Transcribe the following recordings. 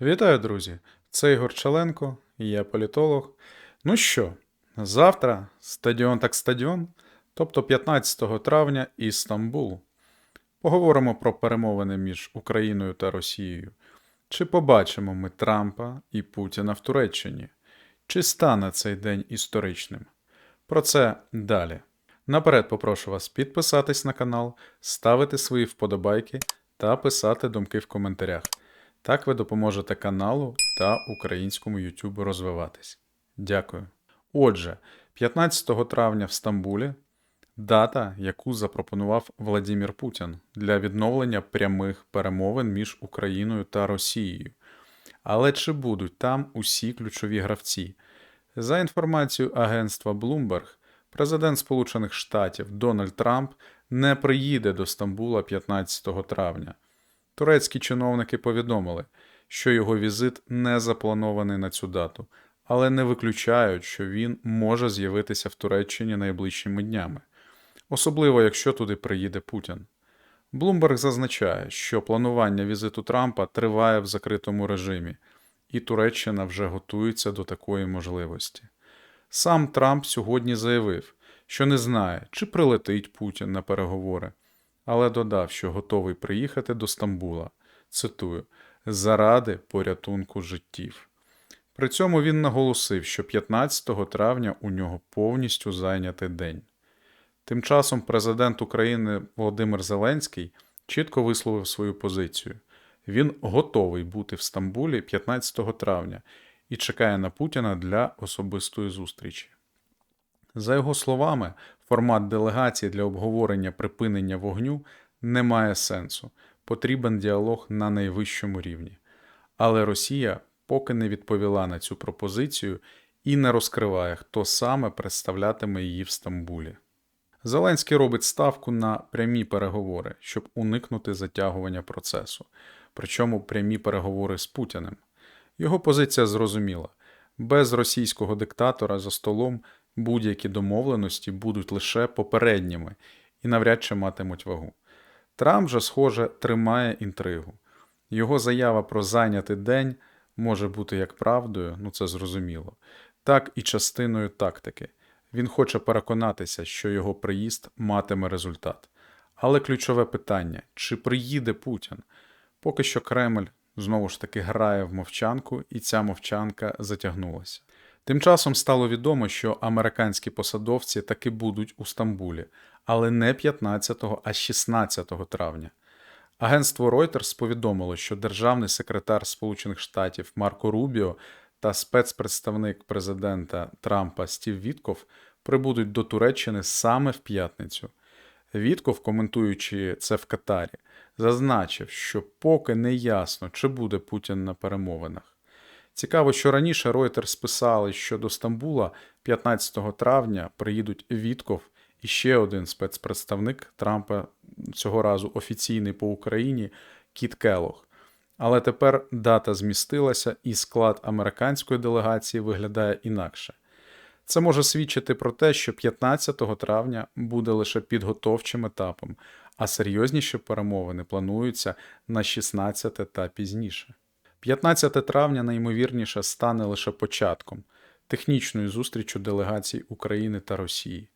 Вітаю, друзі! Це Ігор Чаленко, я політолог. Ну що, завтра стадіон так стадіон, тобто 15 травня Істамбул. Поговоримо про перемовини між Україною та Росією. Чи побачимо ми Трампа і Путіна в Туреччині? Чи стане цей день історичним? Про це далі. Наперед попрошу вас підписатись на канал, ставити свої вподобайки та писати думки в коментарях. Так ви допоможете каналу та українському YouTube розвиватись. Дякую. Отже, 15 травня в Стамбулі дата, яку запропонував Владимир Путін для відновлення прямих перемовин між Україною та Росією. Але чи будуть там усі ключові гравці? За інформацією агентства Bloomberg, президент Сполучених Штатів Дональд Трамп не приїде до Стамбула 15 травня. Турецькі чиновники повідомили, що його візит не запланований на цю дату, але не виключають, що він може з'явитися в Туреччині найближчими днями, особливо якщо туди приїде Путін. Блумберг зазначає, що планування візиту Трампа триває в закритому режимі, і Туреччина вже готується до такої можливості. Сам Трамп сьогодні заявив, що не знає, чи прилетить Путін на переговори, але додав, що готовий приїхати до Стамбула, цитую, заради порятунку життів. При цьому він наголосив, що 15 травня у нього повністю зайнятий день. Тим часом президент України Володимир Зеленський чітко висловив свою позицію. Він готовий бути в Стамбулі 15 травня і чекає на Путіна для особистої зустрічі. За його словами, формат делегації для обговорення припинення вогню не має сенсу, потрібен діалог на найвищому рівні. Але Росія поки не відповіла на цю пропозицію і не розкриває, хто саме представлятиме її в Стамбулі. Зеленський робить ставку на прямі переговори, щоб уникнути затягування процесу, причому прямі переговори з Путіним. Його позиція зрозуміла: без російського диктатора за столом будь-які домовленості будуть лише попередніми і навряд чи матимуть вагу. Трамп же, схоже, тримає інтригу. Його заява про зайнятий день може бути як правдою, ну це зрозуміло, так і частиною тактики. Він хоче переконатися, що його приїзд матиме результат. Але ключове питання: чи приїде Путін? Поки що Кремль знову ж таки грає в мовчанку, і ця мовчанка затягнулася. Тим часом стало відомо, що американські посадовці таки будуть у Стамбулі, але не 15, а 16 травня. Агентство Reuters повідомило, що державний секретар Сполучених Штатів Марко Рубіо та спецпредставник президента Трампа Стів Вітков прибудуть до Туреччини саме в п'ятницю. Вітков, коментуючи це в Катарі, зазначив, що поки не ясно, чи буде Путін на перемовинах. Цікаво, що раніше Reuters писали, що до Стамбула 15 травня приїдуть Вітков і ще один спецпредставник Трампа цього разу офіційний по Україні Кіт Келох. Але тепер дата змістилася, і склад американської делегації виглядає інакше. Це може свідчити про те, що 15 травня буде лише підготовчим етапом, а серйозніші перемовини плануються на 16 та пізніше. 15 травня найімовірніше стане лише початком технічної зустрічі делегацій України та Росії.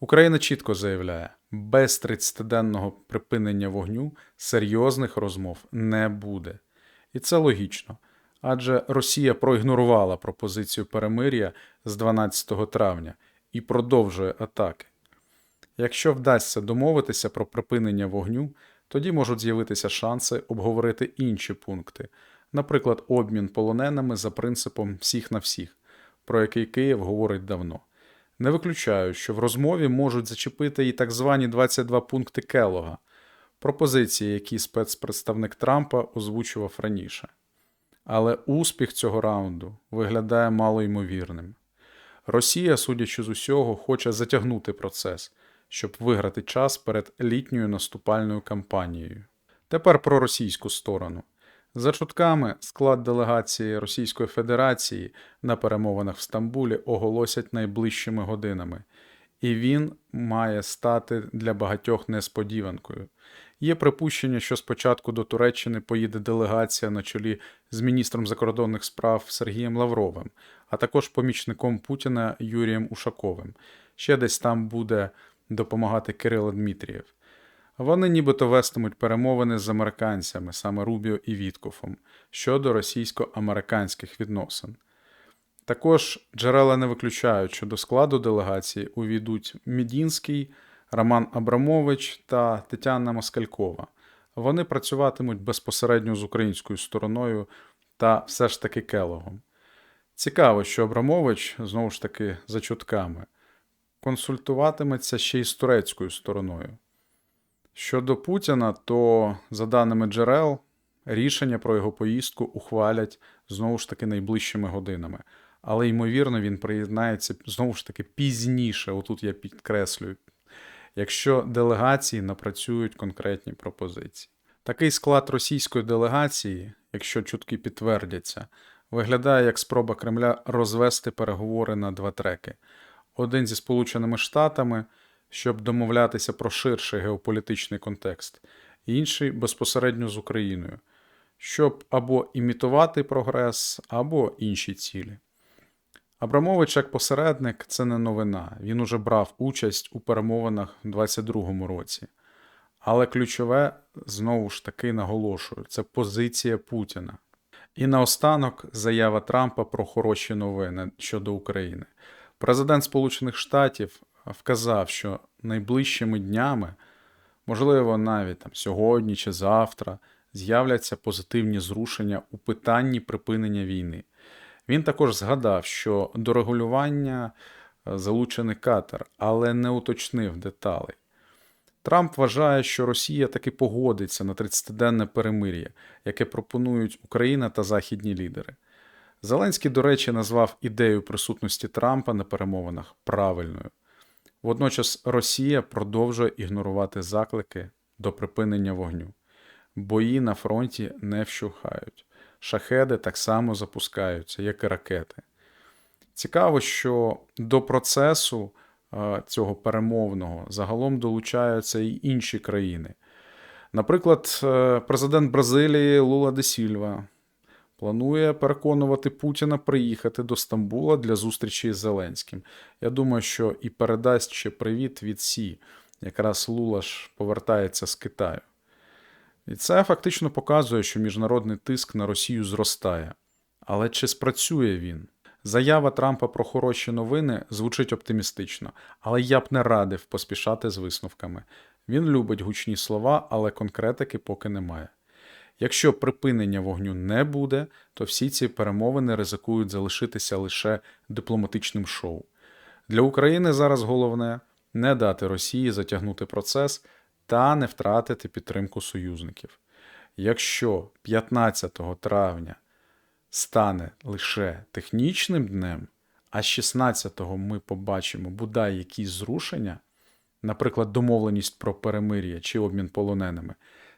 Україна чітко заявляє, без 30-денного припинення вогню серйозних розмов не буде. І це логічно. Адже Росія проігнорувала пропозицію перемир'я з 12 травня і продовжує атаки. Якщо вдасться домовитися про припинення вогню, тоді можуть з'явитися шанси обговорити інші пункти, наприклад, обмін полоненими за принципом всіх на всіх, про який Київ говорить давно. Не виключаю, що в розмові можуть зачепити і так звані 22 пункти Келога, пропозиції, які спецпредставник Трампа озвучував раніше. Але успіх цього раунду виглядає малоймовірним. Росія, судячи з усього, хоче затягнути процес, щоб виграти час перед літньою наступальною кампанією. Тепер про російську сторону. За чутками, склад делегації Російської Федерації на перемовинах в Стамбулі оголосять найближчими годинами, і він має стати для багатьох несподіванкою. Є припущення, що спочатку до Туреччини поїде делегація на чолі з міністром закордонних справ Сергієм Лавровим, а також помічником Путіна Юрієм Ушаковим. Ще десь там буде допомагати Кирило Дмитрієв. Вони нібито вестимуть перемовини з американцями, саме Рубіо і Віткофом, щодо російсько-американських відносин. Також джерела не виключають, що до складу делегації увійдуть Мідінський, Роман Абрамович та Тетяна Москалькова. Вони працюватимуть безпосередньо з українською стороною та все ж таки Келогом. Цікаво, що Абрамович, знову ж таки, за чутками, консультуватиметься ще й з турецькою стороною. Щодо Путіна, то, за даними джерел, рішення про його поїздку ухвалять знову ж таки найближчими годинами. Але ймовірно, він приєднається знову ж таки пізніше. Отут я підкреслюю, якщо делегації напрацюють конкретні пропозиції. Такий склад російської делегації, якщо чутки підтвердяться, виглядає як спроба Кремля розвести переговори на два треки: один зі Сполученими Штатами, щоб домовлятися про ширший геополітичний контекст, інший безпосередньо з Україною, щоб або імітувати прогрес, або інші цілі. Абрамович як посередник це не новина. Він уже брав участь у перемовинах у 2022 році. Але ключове, знову ж таки наголошую, це позиція Путіна. І наостанок заява Трампа про хороші новини щодо України. Президент Сполучених Штатів вказав, що найближчими днями, можливо, навіть там сьогодні чи завтра, з'являться позитивні зрушення у питанні припинення війни. Він також згадав, що до регулювання е, залучений Катар, але не уточнив деталей. Трамп вважає, що Росія таки погодиться на 30-денне перемир'я, яке пропонують Україна та західні лідери. Зеленський, до речі, назвав ідею присутності Трампа на перемовинах правильною. Водночас Росія продовжує ігнорувати заклики до припинення вогню. Бої на фронті не вщухають шахеди так само запускаються, як і ракети. Цікаво, що до процесу цього перемовного загалом долучаються і інші країни. Наприклад, е, президент Бразилії Лула де Сільва планує переконувати Путіна приїхати до Стамбула для зустрічі з Зеленським. Я думаю, що і передасть ще привіт від Сі. Якраз Лула ж повертається з Китаю. І це фактично показує, що міжнародний тиск на Росію зростає. Але чи спрацює він? Заява Трампа про хороші новини звучить оптимістично, але я б не радив поспішати з висновками. Він любить гучні слова, але конкретики поки немає. Якщо припинення вогню не буде, то всі ці перемовини ризикують залишитися лише дипломатичним шоу. Для України зараз головне не дати Росії затягнути процес та не втратити підтримку союзників. Якщо 15 травня стане лише технічним днем, а 16-го ми побачимо бодай якісь зрушення, наприклад, домовленість про перемир'я чи обмін полоненими,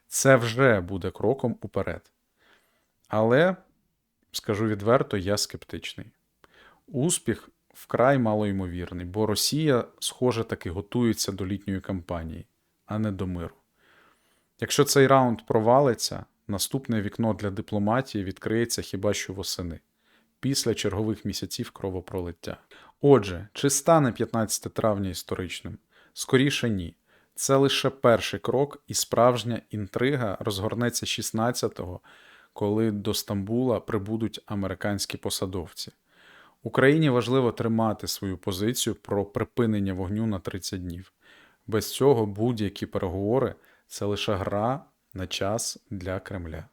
це вже буде кроком уперед. Але, скажу відверто, я скептичний. Успіх вкрай малоймовірний, бо Росія, схоже, таки готується до літньої кампанії а не до миру. Якщо цей раунд провалиться, наступне вікно для дипломатії відкриється хіба що восени, після чергових місяців кровопролиття. Отже, чи стане 15 травня історичним? Скоріше ні. Це лише перший крок, і справжня інтрига розгорнеться 16-го, коли до Стамбула прибудуть американські посадовці. Україні важливо тримати свою позицію про припинення вогню на 30 днів. Без цього будь-які переговори це лише гра на час для Кремля.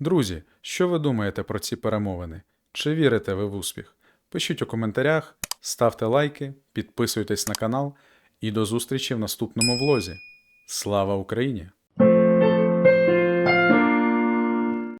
Друзі, що ви думаєте про ці перемовини? Чи вірите ви в успіх? Пишіть у коментарях, ставте лайки, підписуйтесь на канал і до зустрічі в наступному влозі. Слава Україні!